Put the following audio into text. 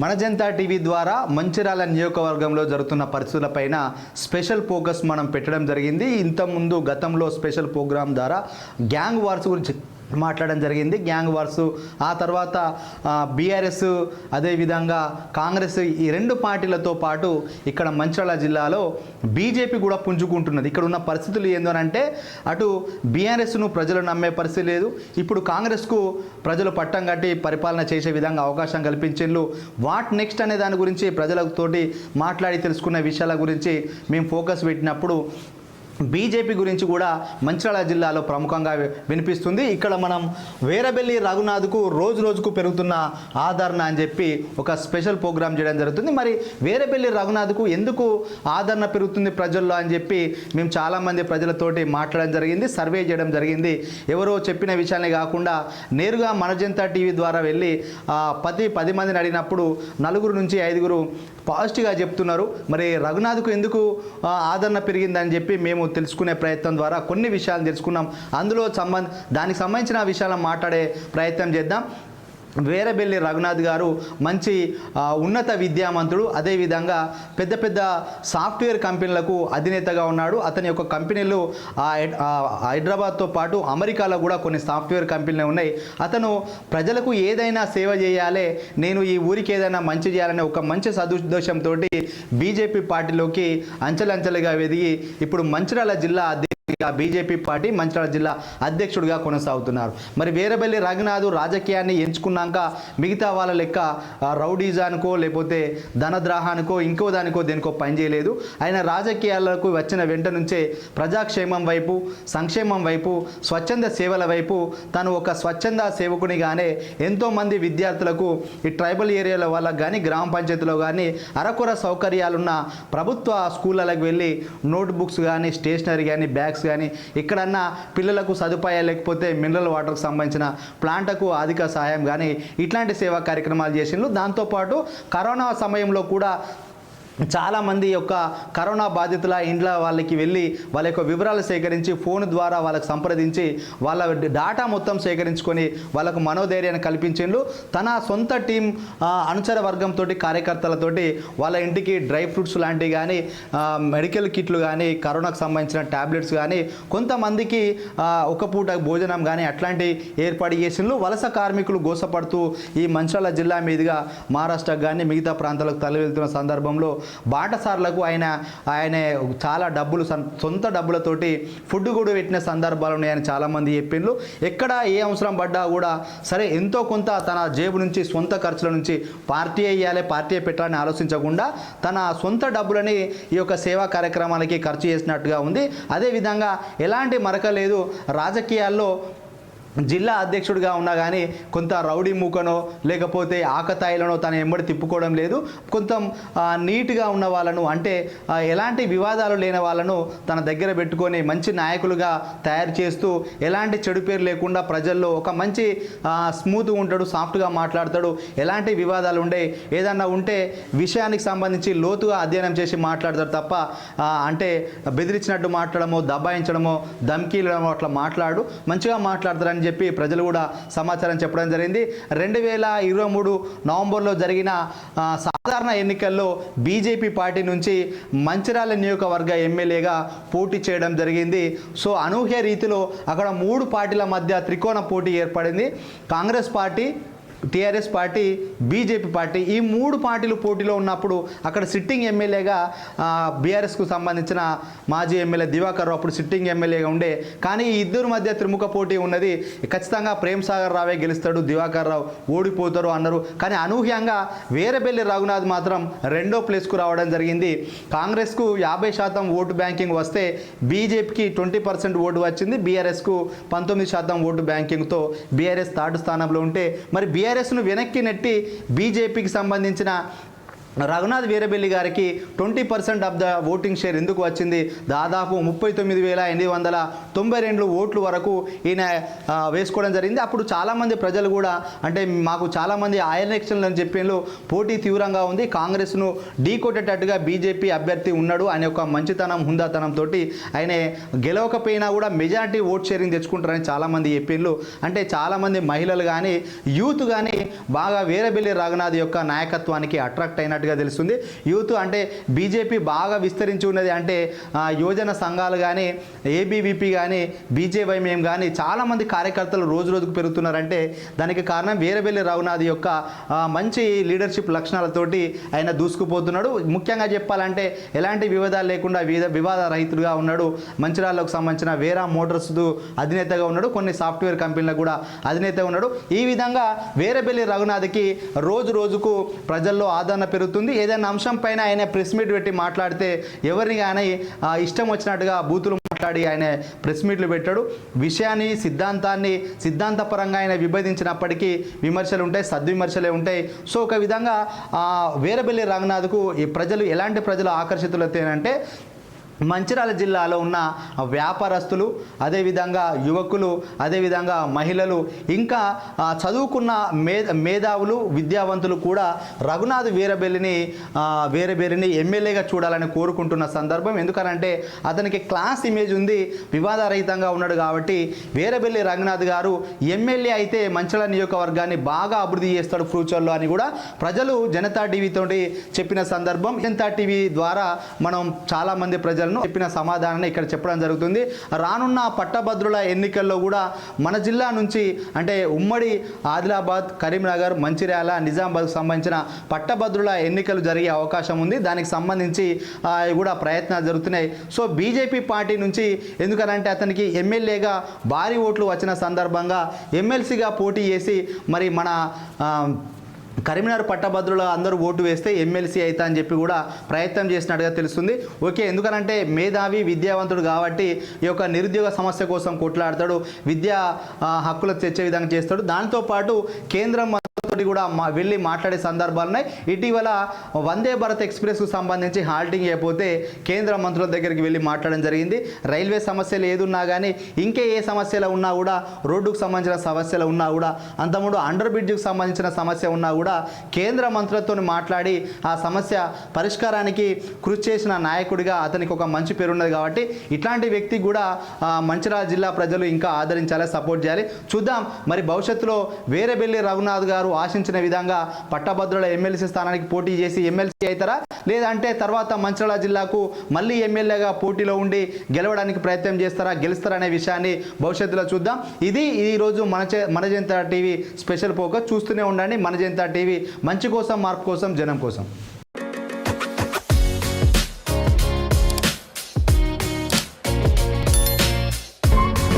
మన జనతా టీవీ ద్వారా మంచిర్యాల నియోజకవర్గంలో జరుగుతున్న పరిస్థితులపైన స్పెషల్ ఫోకస్ మనం పెట్టడం జరిగింది. ఇంతకుముందు గతంలో స్పెషల్ ప్రోగ్రాం ద్వారా గ్యాంగ్ వార్స్ గురించి మాట్లాడడం జరిగింది. గ్యాంగ్ వార్స్ ఆ తర్వాత బీఆర్ఎస్ అదేవిధంగా కాంగ్రెస్ ఈ రెండు పార్టీలతో పాటు ఇక్కడ మంచిర్యాల జిల్లాలో బీజేపీ కూడా పుంజుకుంటున్నది. ఇక్కడ ఉన్న పరిస్థితులు ఏందనంటే అటు బీఆర్ఎస్ను ప్రజలు నమ్మే పరిస్థితి లేదు. ఇప్పుడు కాంగ్రెస్కు ప్రజలు పట్టం కట్టి పరిపాలన చేసే విధంగా అవకాశం కల్పించిండ్రు. వాట్ నెక్స్ట్ అనే దాని గురించి ప్రజలతోటి మాట్లాడి తెలుసుకున్న విషయాల గురించి మేము ఫోకస్ పెట్టినప్పుడు బీజేపీ గురించి కూడా మంచిర్యాల జిల్లాలో ప్రముఖంగా వినిపిస్తుంది. ఇక్కడ మనం వేరబెల్లి రఘునాథ్కు రోజు రోజుకు పెరుగుతున్న ఆదరణ అని చెప్పి ఒక స్పెషల్ ప్రోగ్రామ్ చేయడం జరుగుతుంది. మరి వేరబెల్లి రఘునాథ్కు ఎందుకు ఆదరణ పెరుగుతుంది ప్రజల్లో అని చెప్పి మేము చాలామంది ప్రజలతోటి మాట్లాడడం జరిగింది సర్వే చేయడం జరిగింది. ఎవరో చెప్పిన విషయాన్ని కాకుండా నేరుగా మనజంత టీవీ ద్వారా వెళ్ళి పది పది మందిని అడిగినప్పుడు నలుగురు నుంచి ఐదుగురు పాజిటివ్గా చెప్తున్నారు. మరి రఘునాథ్కు ఎందుకు ఆదరణ పెరిగిందని చెప్పి మేము తెలుసుకునే ప్రయత్నం ద్వారా కొన్ని విషయాలు తెలుసుకున్నాం. అందులో సంబంధ దానికి సంబంధించిన విషయాలను మాట్లాడే ప్రయత్నం చేద్దాం. వేరబెల్లి రఘునాథ్ గారు మంచి ఉన్నత విద్యామంతుడు. అదేవిధంగా పెద్ద పెద్ద సాఫ్ట్వేర్ కంపెనీలకు అధినేతగా ఉన్నాడు. అతని యొక్క కంపెనీలు ఆ, హైదరాబాద్తో పాటు అమెరికాలో కూడా కొన్ని సాఫ్ట్వేర్ కంపెనీలు ఉన్నాయి. అతను ప్రజలకు ఏదైనా సేవ చేయాలి నేను ఈ ఊరికి ఏదైనా మంచి చేయాలనే ఒక మంచి సదుద్దేశంతో బీజేపీ పార్టీలోకి అంచెలంచెలుగా ఎదిగి ఇప్పుడు మంచిర్యాల జిల్లా బీజేపీ పార్టీ మంచిర్యాల జిల్లా అధ్యక్షుడిగా కొనసాగుతున్నారు. మరి వీరబెల్లి రఘునాథ్ రాజకీయాన్ని ఎంచుకున్నాక మిగతా వాళ్ళ లెక్క రౌడీజానికో లేకపోతే ధనద్రాహానికో ఇంకో దానికో దేనికో పనిచేయలేదు ఆయన రాజకీయాలకు వచ్చిన వెంట నుంచే ప్రజాక్షేమం వైపు సంక్షేమం వైపు స్వచ్ఛంద సేవల వైపు తను ఒక స్వచ్ఛంద సేవకునిగానే ఎంతోమంది విద్యార్థులకు ఈ ట్రైబల్ ఏరియాల వల్ల కానీ గ్రామ పంచాయతీలో కానీ అరకొర సౌకర్యాలున్న ప్రభుత్వ స్కూళ్ళకి వెళ్ళి నోట్ బుక్స్ కానీ స్టేషనరీ కానీ బ్యాగ్స్ కానీ ఎక్కడన్నా పిల్లలకు సదుపాయాలు లేకపోతే మినరల్ వాటర్కు సంబంధించిన ప్లాంట్కు అధిక సహాయం కానీ ఇట్లాంటి సేవా కార్యక్రమాలు చేసిండ్రు. దాంతోపాటు కరోనా సమయంలో కూడా చాలామంది యొక్క కరోనా బాధితుల ఇండ్ల వాళ్ళకి వెళ్ళి వాళ్ళ యొక్క వివరాలు సేకరించి ఫోన్ ద్వారా వాళ్ళకి సంప్రదించి వాళ్ళ డాటా మొత్తం సేకరించుకొని వాళ్ళకు మనోధైర్యాన్ని కల్పించిండు తన సొంత టీం అనుచర వర్గంతో కార్యకర్తలతోటి వాళ్ళ ఇంటికి డ్రై ఫ్రూట్స్ లాంటివి కానీ మెడికల్ కిట్లు కానీ కరోనాకు సంబంధించిన ట్యాబ్లెట్స్ కానీ కొంతమందికి ఒక పూట భోజనం కానీ అట్లాంటి ఏర్పాటు చేసిండ్రు. వలస కార్మికులు గోసపడుతూ ఈ మంచాల జిల్లా మీదుగా మహారాష్ట్రకు కానీ మిగతా ప్రాంతాలకు తరలి వెళ్తున్న సందర్భంలో బాటసార్లకు ఆయన ఆయన చాలా డబ్బులు సొంత డబ్బులతోటి ఫుడ్ కూడా పెట్టిన సందర్భాలు ఉన్నాయని చాలామంది చెప్పిండ్రు. ఎక్కడ ఏ అవసరం పడ్డా కూడా సరే ఎంతో కొంత తన జేబు నుంచి సొంత ఖర్చుల నుంచి పార్టీ వేయాలి పార్టీ పెట్టాలని ఆలోచించకుండా తన సొంత డబ్బులని ఈ యొక్క సేవా కార్యక్రమాలకి ఖర్చు చేసినట్టుగా ఉంది. అదేవిధంగా ఎలాంటి మరక లేదు రాజకీయాల్లో జిల్లా అధ్యక్షుడిగా ఉన్నా కానీ కొంత రౌడీ మూకనో లేకపోతే ఆకతాయిలనో తన ఎంబడి తిప్పుకోవడం లేదు. కొంత నీట్గా ఉన్న వాళ్ళను అంటే ఎలాంటి వివాదాలు లేని వాళ్ళను తన దగ్గర పెట్టుకొని మంచి నాయకులుగా తయారు చేస్తూ ఎలాంటి చెడు పేరు లేకుండా ప్రజల్లో ఒక మంచి స్మూత్గా ఉంటాడు సాఫ్ట్గా మాట్లాడతాడు ఎలాంటి వివాదాలు ఉండే ఏదన్నా ఉంటే విషయానికి సంబంధించి లోతుగా అధ్యయనం చేసి మాట్లాడతాడు తప్ప అంటే బెదిరించినట్టు మాట్లాడమో దబాయించడమో ధమ్కీలడమో అట్లా మాట్లాడు మంచిగా మాట్లాడతారని చెప్పి ప్రజలు కూడా సమాచారం చెప్పడం జరిగింది. రెండు వేల ఇరవై మూడు నవంబర్లో జరిగిన సాధారణ ఎన్నికల్లో బీజేపీ పార్టీ నుంచి మంచిర్యాల నియోజకవర్గ ఎమ్మెల్యేగా పోటీ చేయడం జరిగింది. సో అనూహ్య రీతిలో అక్కడ మూడు పార్టీల మధ్య త్రికోణ పోటీ ఏర్పడింది. Congress party TRS party BJP party ఈ మూడు పార్టీలు పోటీలో ఉన్నప్పుడు అక్కడ సిట్టింగ్ ఎమ్మెల్యేగా బీఆర్ఎస్కు సంబంధించిన మాజీ ఎమ్మెల్యే దివాకర్ రావు అప్పుడు సిట్టింగ్ ఎమ్మెల్యేగా ఉండే. కానీ ఈ ఇద్దరు మధ్య త్రిముఖ పోటీ ఉన్నది. ఖచ్చితంగా ప్రేమ్ సాగర్ రావే గెలుస్తాడు దివాకర్ రావు ఓడిపోతారు అన్నారు. కానీ అనూహ్యంగా వేరబెల్లి రఘునాథ్ మాత్రం రెండో ప్లేస్కు రావడం జరిగింది. కాంగ్రెస్కు యాభై శాతం ఓటు బ్యాంకింగ్ వస్తే బీజేపీకి ట్వంటీ పర్సెంట్ ఓటు వచ్చింది. బీఆర్ఎస్కు పంతొమ్మిది శాతం ఓటు బ్యాంకింగ్తో బీఆర్ఎస్ థర్డ్ స్థానంలో ఉంటే మరి బీఆర్ఎస్ను వెనక్కి నెట్టి బీజేపీకి సంబంధించిన రఘునాథ్ వీరబెల్లి గారికి twenty percent of the voting share ఎందుకు వచ్చింది? దాదాపు ముప్పై తొమ్మిది వేల ఎనిమిది వందల తొంభై రెండు ఓట్లు వరకు ఈయన వేసుకోవడం జరిగింది. అప్పుడు చాలామంది ప్రజలు కూడా అంటే మాకు చాలామంది ఆ ఎలక్షన్లు అని చెప్పేళ్ళు పోటీ తీవ్రంగా ఉంది. కాంగ్రెస్ను ఢీ కొట్టేటట్టుగా బీజేపీ అభ్యర్థి ఉన్నాడు ఆయన యొక్క మంచితనం హుందాతనంతో ఆయన గెలవకపోయినా కూడా మెజారిటీ ఓట్ షేరింగ్ తెచ్చుకుంటారని చాలామంది చెప్పిండ్రు అంటే చాలామంది మహిళలు కానీ యూత్ కానీ బాగా వీరబెల్లి రఘునాథ్ యొక్క నాయకత్వానికి అట్రాక్ట్ అయినట్టుగా తెలుస్తుంది. యూత్ అంటే బీజేపీ బాగా విస్తరించి ఉన్నది అంటే యువజన సంఘాలు కానీ ఏబీవీపీ కానీ బీజేవైఎం కానీ చాలామంది కార్యకర్తలు రోజు రోజుకు పెరుగుతున్నారంటే దానికి కారణం వీరబెల్లి రఘునాథ్ యొక్క మంచి లీడర్షిప్ లక్షణాలతోటి ఆయన దూసుకుపోతున్నాడు. ముఖ్యంగా చెప్పాలంటే ఎలాంటి వివాదాలు లేకుండా వివిధ వివాద రహితుడుగా ఉన్నాడు. మంచిర్యాలకు సంబంధించిన వేరా మోటార్స్ అధినేతగా ఉన్నాడు. కొన్ని సాఫ్ట్వేర్ కంపెనీలకు కూడా అధినేతగా ఉన్నాడు. ఈ విధంగా వేరేబెల్లి రఘునాథ్కి రోజు రోజుకు ప్రజల్లో ఆదరణ పెరుగుతుంది. ఏదైనా అంశం పైన ఆయన ప్రెస్ మీట్ పెట్టి మాట్లాడితే ఎవరిని కానీ ఇష్టం వచ్చినట్టుగా బూతులు మాట్లాడి ఆయన ప్రెస్ మీట్లు పెట్టాడు. విషయాన్ని సిద్ధాంతాన్ని సిద్ధాంతపరంగా ఆయన విభజించినప్పటికీ విమర్శలు ఉంటాయి సద్విమర్శలే ఉంటాయి. సో ఒక విధంగా వేరబెల్లి రంగనాథ్కు ఈ ప్రజలు ఎలాంటి ప్రజలు ఆకర్షితులైతేనంటే మంచిర్యాల జిల్లాలో ఉన్న వ్యాపారస్తులు అదేవిధంగా యువకులు అదేవిధంగా మహిళలు ఇంకా చదువుకున్న మే మేధావులు విద్యావంతులు కూడా రఘునాథ్ వీరబెల్లిని వీరబెల్లిని ఎమ్మెల్యేగా చూడాలని కోరుకుంటున్న సందర్భం. ఎందుకనంటే అతనికి క్లాస్ ఇమేజ్ ఉంది వివాదరహితంగా ఉన్నాడు కాబట్టి వీరబెల్లి రఘునాథ్ గారు ఎమ్మెల్యే అయితే మంచిర్యాల నియోజకవర్గాన్ని బాగా అభివృద్ధి చేస్తాడు ఫ్యూచర్లో అని కూడా ప్రజలు జనతా టీవీతో చెప్పిన సందర్భం. జనతా టీవీ ద్వారా మనం చాలామంది ప్రజలను చెప్పిన సమాధానాన్ని ఇక్కడ చెప్పడం జరుగుతుంది. రానున్న పట్టభద్రుల ఎన్నికల్లో కూడా మన జిల్లా నుంచి అంటే ఉమ్మడి ఆదిలాబాద్ కరీంనగర్ మంచిర్యాల నిజామాబాద్కు సంబంధించిన పట్టభద్రుల ఎన్నికలు జరిగే అవకాశం ఉంది. దానికి సంబంధించి కూడా ప్రయత్నాలు జరుగుతున్నాయి. సో బీజేపీ పార్టీ నుంచి ఎందుకనంటే అతనికి ఎమ్మెల్యేగా భారీ ఓట్లు వచ్చిన సందర్భంగా ఎమ్మెల్సీగా పోటీ చేసి మరి మన కరీంనగర్ పట్టభద్రులు అందరూ ఓటు వేస్తే ఎమ్మెల్సీ అవుతా అని చెప్పి కూడా ప్రయత్నం చేసినట్టుగా తెలుస్తుంది. ఓకే ఎందుకనంటే మేధావి విద్యావంతుడు కాబట్టి ఈ యొక్క నిరుద్యోగ సమస్య కోసం కొట్లాడతాడు విద్యా హక్కులు తెచ్చే విధంగా చేస్తాడు. దాంతోపాటు కేంద్రం తోటి కూడా మా వెళ్ళి మాట్లాడే సందర్భాలు ఉన్నాయి ఇటీవల వందే భారత్ ఎక్స్ప్రెస్కు సంబంధించి హాల్టింగ్ అయిపోతే కేంద్ర మంత్రుల దగ్గరికి వెళ్ళి మాట్లాడడం జరిగింది. రైల్వే సమస్యలు ఏదున్నా కానీ ఇంకే ఏ సమస్యలు ఉన్నా కూడా రోడ్డుకు సంబంధించిన సమస్యలు ఉన్నా కూడా అంతకుముందు అండర్ బ్రిడ్జ్కి సంబంధించిన సమస్య ఉన్నా కూడా కేంద్ర మంత్రులతో మాట్లాడి ఆ సమస్య పరిష్కారానికి కృషి చేసిన నాయకుడిగా అతనికి ఒక మంచి పేరు ఉన్నది కాబట్టి ఇట్లాంటి వ్యక్తి కూడా ఆ, మంచిర్యాల జిల్లా ప్రజలు ఇంకా ఆదరించాలి సపోర్ట్ చేయాలి. చూద్దాం. మరి భవిష్యత్తులో వేరేబెల్లి రఘునాథ్ గారు ఆశించిన విధంగా పట్టభద్రుల ఎమ్మెల్సీ స్థానానికి పోటీ చేసి ఎమ్మెల్సీ అవుతారా? లేదంటే తర్వాత మంచిర్యాల జిల్లాకు మళ్ళీ ఎమ్మెల్యేగా పోటీలో ఉండి గెలవడానికి ప్రయత్నం చేస్తారా గెలుస్తారా అనే విషయాన్ని భవిష్యత్తులో చూద్దాం. ఇది ఈరోజు మన చే మన జనతా టీవీ స్పెషల్ పోక చూస్తూనే ఉండండి. మన జనతా టీవీ మంచి కోసం మార్పు కోసం జనం కోసం.